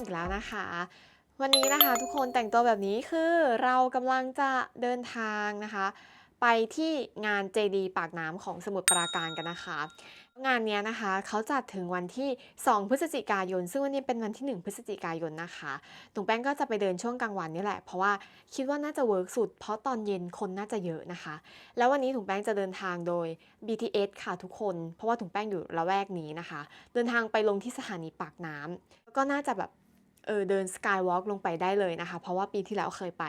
อีกแล้วนะคะ วันนี้นะคะทุกคนแต่งตัวแบบนี้คือเรากำลังจะเดินทางนะคะ ไปที่งาน JD ปากน้ำของสมุทรปราการกันนะคะ งานเนี้ยนะคะเขาจัดถึงวันที่ 2 พฤศจิกายน ซึ่งวันนี้เป็นวันที่ 1 พฤศจิกายนนะคะถุงแป้งก็จะไปเดินช่วงกลางวันนี่แหละ เพราะว่าคิดว่าน่าจะเวิร์กสุด เพราะตอนเย็นคนน่าจะเยอะนะคะ แล้ววันนี้ถุงแป้งจะเดินทางโดย BTS ค่ะทุกคน เพราะว่าถุงแป้งอยู่ละแวกนี้นะคะ เดินทางไปลงที่สถานีปากน้ำก็น่าจะแบบ เออเดินสกายวอล์กลงไปได้เลยนะคะ เพราะว่าปีที่แล้วเคยไป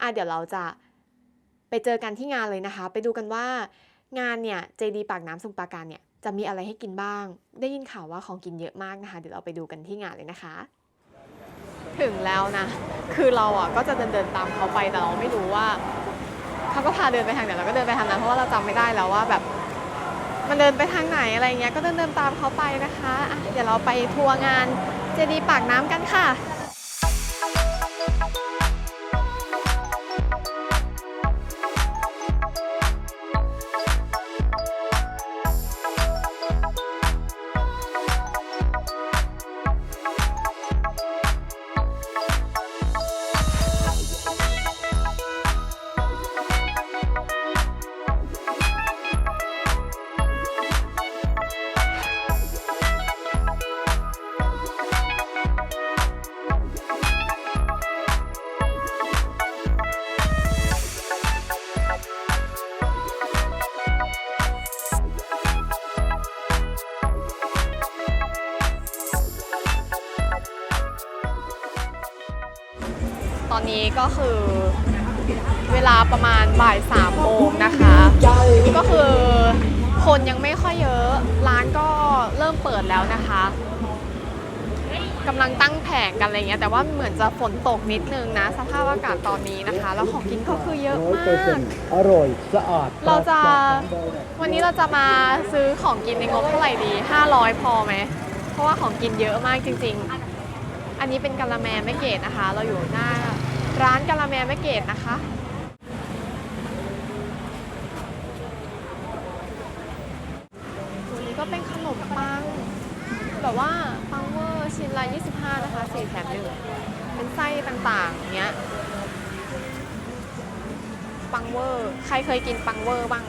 อะเดี๋ยวเราจะไปเจอกันที่งานเลยนะคะ ไปดูกันว่างานเนี่ย JD ปากน้ำสมุทรปราการเนี่ยจะมีอะไรให้กินบ้าง ได้ยินข่าวว่าของกินเยอะมากนะคะ เดี๋ยวเราไปดูกันที่งานเลยนะคะ ถึงแล้วนะ คือเราอะก็จะเดินเดินตามเขาไปแต่เราไม่รู้ว่าเขาก็พาเดินไปทางไหนเราก็เดินไปทางนั้นเพราะว่าเราจำไม่ได้แล้วว่าแบบมันเดินไปทางไหนอะไรเงี้ยก็เดินเดินตามเขาไปนะคะอะเดี๋ยวเราไปทัวร์งาน เจดีปากน้ำกันค่ะ ก็คือเวลาประมาณบ่ายสามโมงนะคะ ก็คือคนยังไม่ค่อยเยอะ ร้านก็เริ่มเปิดแล้วนะคะกำลังตั้งแผงกันอะไรเงี้ยแต่ว่าเหมือนจะฝนตกนิดนึงนะ สภาพอากาศตอนนี้นะคะ แล้วของกินก็คือเยอะมากอร่อยสะอาดเราจะวันนี้เราจะมาซื้อของกินในงบเท่าไหร่ดี 500 พอไหมเพราะว่าของกินเยอะมากจริง ๆ อันนี้เป็นกะละแมแม่เกดนะคะ เราอยู่หน้า ร้านกะละแมแม่เกดนะคะ ตัวนี้ก็เป็นขนมปัง แบบว่าปังเวอร์ชิ้นละ25 นะคะ4แถมหนึ่งเป็นไส้ต่างๆเนี้ย ปังเวอร์ ใครเคยกินปังเวอร์บ้าง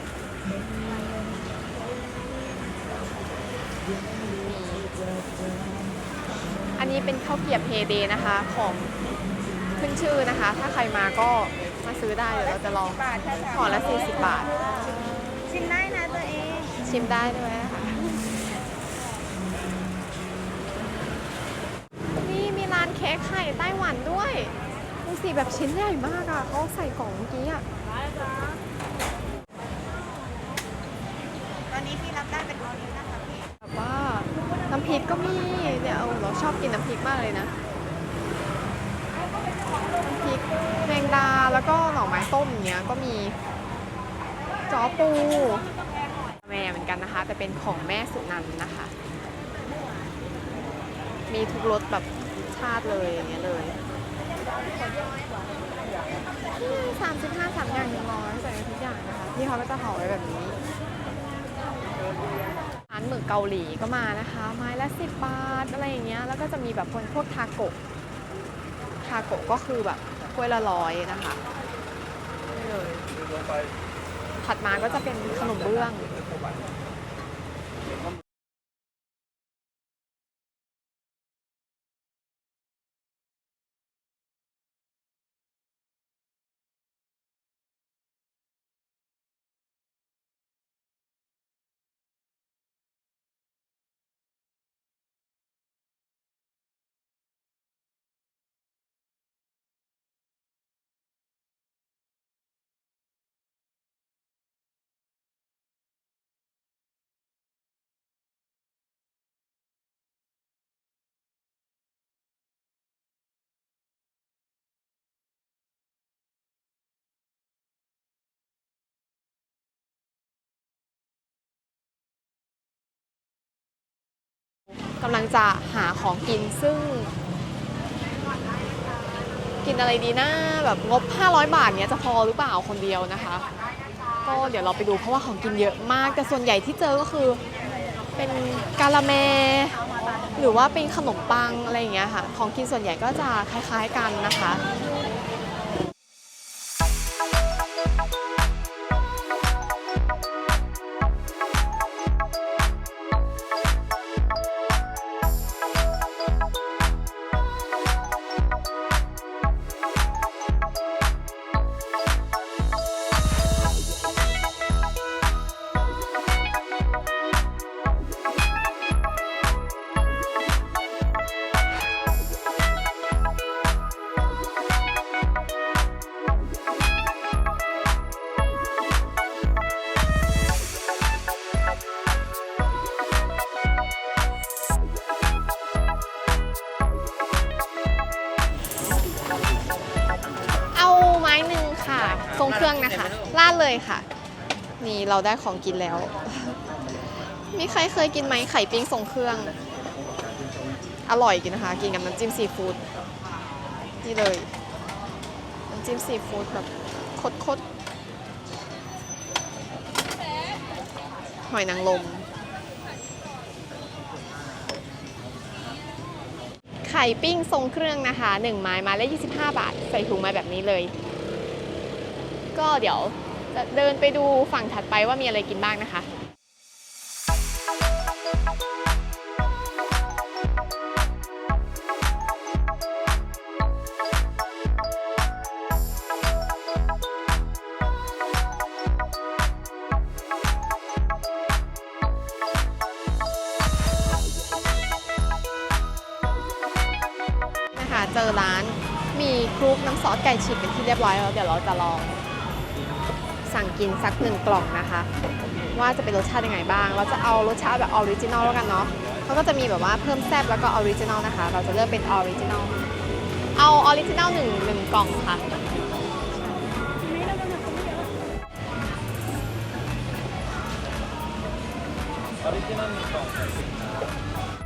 อันนี้เป็นข้าวเกียบเฮเดนะคะ ของ ขึ้นชื่อนะคะ ถ้าใครมาก็มาซื้อได้เดี๋ยวเราจะลองบาทค่ะห่อละ40 บาท ชิมได้นะตัวเอง ชิมได้ด้วยนะคะนี่มีร้านเค้กไข่ไต้หวันด้วยดูสิแบบชิ้นใหญ่มากอะ่ะเขาใส่กล่องเมื่อกี้อะ่ะตอนนี้พี่รับได้เป็นออริจินนะคะพี่แบบว่าน้ำพริกก็มีเนี่ยเอาเราชอบกินน้ำพริกมากเลยนะ น้ำพริกแมง ดาแล้วก็หน่อไม้ต้มอย่างเนี้ยก็มีจ้อปู แม่เหมือนกันนะคะ แต่เป็นของแม่สุนันท์นะคะ มีทุกรสแบบชาติเลยอย่างเงี้ยเลยสามสิบห้าสามอย่างหนึ่งร้อยใส่ทุกอย่างนะคะพี่เขาก็จะห่อไว้แบบนี้ร้านหมึกเกาหลีก็มานะคะ ไม้ละสิบบาทอะไรอย่างเงี้ยแล้วก็จะมีแบบพวกพวกทาโกะทาโกะก็คือแบบ ถ้วยละร้อยนะคะนี่เลยถัดมาก็จะเป็นขนมเบื้อง กำลังจะหาของกินซึ่ง กินอะไรดีนะแบบงบ 500 บาทเนี้ยจะพอหรือเปล่าคนเดียวนะคะ ก็เดี๋ยวเราไปดูเพราะว่าของกินเยอะมาก แต่ส่วนใหญ่ที่เจอก็คือเป็นกาละแม หรือว่าเป็นขนมปังอะไรอย่างเงี้ยค่ะ ของกินส่วนใหญ่ก็จะคล้ายๆกันนะคะ ทรงเครื่องนะคะลาดเลยค่ะ นี่เราได้ของกินแล้ว มีใครเคยกินไหมไข่ปิ้งทรงเครื่อง อร่อยกินนะคะ กินกับน้ำจิ้มซีฟู้ดนี่เลยน้ำจิ้มซีฟู้ดแบบคดๆหอยนางรมไข่ปิ้งทรงเครื่องนะคะ 1 ไม้ไมาละ25 บาท ใส่ถุงมาแบบนี้เลย ก็เดี๋ยวจะเดินไปดูฝั่งถัดไปว่ามีอะไรกินบ้างนะคะนะคะเจอร้านมีคลุกน้ำซอสไก่ฉีกเป็นที่เรียบร้อยแล้วเดี๋ยวเราจะลอง สั่งกินสักหนึ่งกล่องนะคะ ว่าจะเป็นรสชาติยังไงบ้าง เราจะเอารสชาติแบบออริจินอลแล้วกันเนาะเขาก็จะมีแบบว่าเพิ่มแซ่บแล้วก็ออริจินอลนะคะ เราจะเลือกเป็นออริจินอลเอาออริจินอลหนึ่งหนึ่งกล่องค่ะ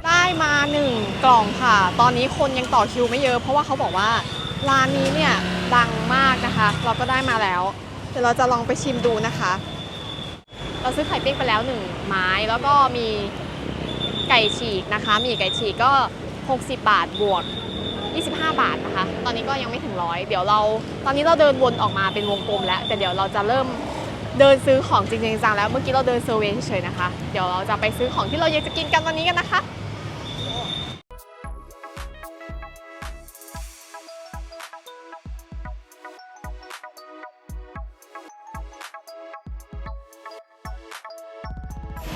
ได้มาหนึ่งกล่องค่ะ ตอนนี้คนยังต่อคิวไม่เยอะ เพราะว่าเขาบอกว่าร้านนี้เนี่ยดังมากนะคะ เราก็ได้มาแล้ว เดี๋ยวเราจะลองไปชิมดูนะคะ เราซื้อไข่ปิ้งไปแล้วหนึ่งไม้แล้วก็มีไก่ฉีกนะคะ มีไก่ฉีกก็ 60 บาทบวก 25 บาทนะคะ ตอนนี้ก็ยังไม่ถึงร้อยเดี๋ยวเรา ตอนนี้เราเดินวนออกมาเป็นวงกลมแล้ว แต่เดี๋ยวเราจะเริ่มเดินซื้อของจริงๆจังๆแล้ว เมื่อกี้เราเดินเซอร์เวยเฉยๆนะคะ เดี๋ยวเราจะไปซื้อของที่เราอยากจะกินกันวันนี้กันนะคะ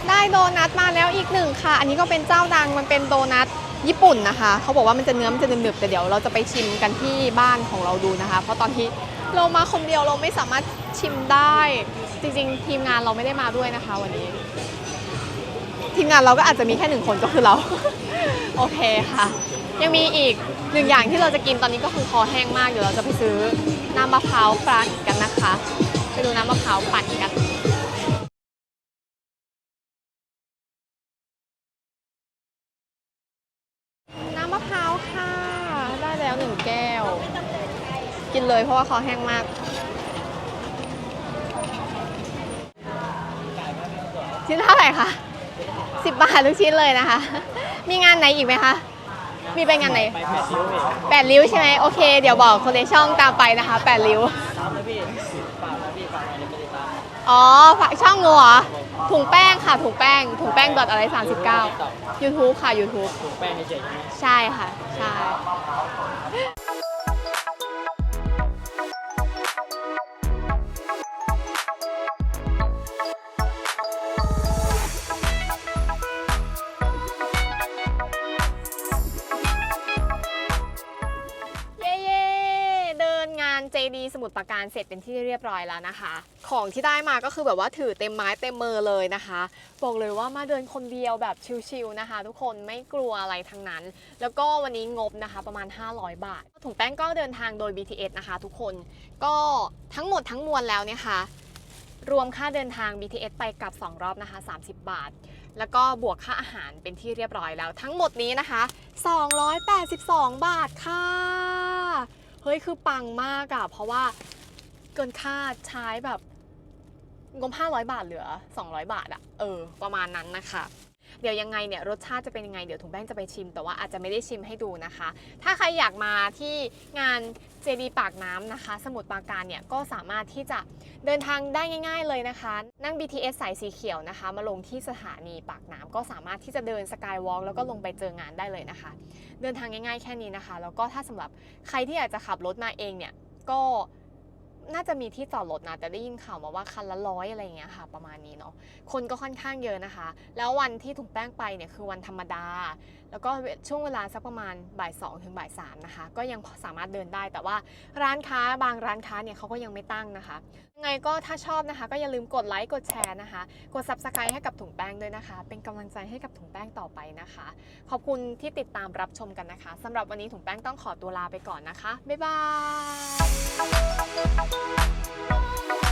ได้โดนัทมาแล้วอีกหนึ่งค่ะ อันนี้ก็เป็นเจ้าดังมันเป็นโดนัทญี่ปุ่นนะคะ เขาบอกว่ามันจะเนื้อมันจะหนึบๆแต่เดี๋ยวเราจะไปชิมกันที่บ้านของเราดูนะคะ เพราะตอนที่เรามาคนเดียวเราไม่สามารถชิมได้ จริงๆ ทีมงานเราไม่ได้มาด้วยนะคะ วันนี้ ทีมงานเราก็อาจจะมีแค่หนึ่งคนก็คือเรา โอเคค่ะ ยังมีอีกหนึ่งอย่างที่เราจะกินตอนนี้ก็คือคอแห้งมากเดี๋ยวเราจะไปซื้อน้ำมะพร้าวปั่นกันนะคะ ไปดูน้ำมะพร้าวปั่นกัน มะพร้าวค่ะ ได้แล้วหนึ่งแก้ว กินเลยเพราะว่าคอแห้งมาก ชิ้นเท่าไหร่คะสิบบาททุกชิ้นเลยนะคะ มีงานไหนอีกไหมคะ มีไปงานไหนแปดริ้วพี่แปดริ้วใช่ไหมโอเค เดี๋ยวบอกคนในช่องตามไปนะคะแปดริ้ว ตามนะพี่ฝากนะพี่ฝากอะไรไม่ได้ตามอ๋อฝากช่องหนูเหรอถุงแป้งค่ะถุงแป้งถุงแป้งดอทอะไร39 YouTube ค่ะ YouTube ถุงแป้งให้เฉยๆ ใช่ไหมใช่ค่ะ ใช่ งาน JD สมุทรปราการเสร็จเป็นที่เรียบร้อยแล้วนะคะ ของที่ได้มาก็คือแบบว่าถือเต็มไม้เต็มมือเลยนะคะ บอกเลยว่ามาเดินคนเดียวแบบชิลๆนะคะ ทุกคนไม่กลัวอะไรทั้งนั้น แล้วก็วันนี้งบนะคะประมาณ 500 บาท ถุงแป้งก็เดินทางโดย BTS นะคะ ทุกคนก็ทั้งหมดทั้งมวลแล้วเนี่ยค่ะรวมค่าเดินทาง BTS ไปกลับ 2 รอบนะคะ 30 บาท แล้วก็บวกค่าอาหารเป็นที่เรียบร้อยแล้ว ทั้งหมดนี้นะคะ 282 บาทค่ะ เฮ้ยคือปังมากอะเพราะว่าเกินคาดใช้แบบงบ500 บาทเหลือ 200 บาทอะเออ ประมาณนั้นนะคะ เดี๋ยวยังไงเนี่ยรสชาติจะเป็นยังไงเดี๋ยวถุงแป้งจะไปชิม แต่ว่าอาจจะไม่ได้ชิมให้ดูนะคะ ถ้าใครอยากมาที่งานเจดีปากน้ำนะคะ สมุทรปราการเนี่ยก็สามารถที่จะเดินทางได้ง่าย ๆเลยนะคะ นั่ง BTS สายสีเขียวนะคะ มาลงที่สถานีปากน้ำก็สามารถที่จะเดินสกายวอล์กแล้วก็ลงไปเจองานได้เลยนะคะ เดินทางง่ายๆแค่นี้นะคะ แล้วก็ถ้าสำหรับใครที่อยากจะขับรถมาเองเนี่ยก็ น่าจะมีที่จอดรถนะ แต่ได้ยินข่าวมาว่าคันละร้อยอะไรเงี้ยค่ะ ประมาณนี้เนาะคนก็ค่อนข้างเยอะนะคะ แล้ววันที่ถุงแป้งไปเนี่ยคือวันธรรมดา แล้วก็ช่วงเวลาสักประมาณบ่ายสองถึงบ่ายสามนะคะ ก็ยังสามารถเดินได้ แต่ว่าร้านค้าบางร้านค้าเนี่ยเขาก็ยังไม่ตั้งนะคะยังไงก็ถ้าชอบนะคะ ก็อย่าลืมกดไลค์กดแชร์นะคะ กดซับสไครต์ให้กับถุงแป้งด้วยนะคะ เป็นกำลังใจให้กับถุงแป้งต่อไปนะคะ ขอบคุณที่ติดตามรับชมกันนะคะ สำหรับวันนี้ถุงแป้งต้องขอตัวลาไปก่อนนะคะบ๊ายบาย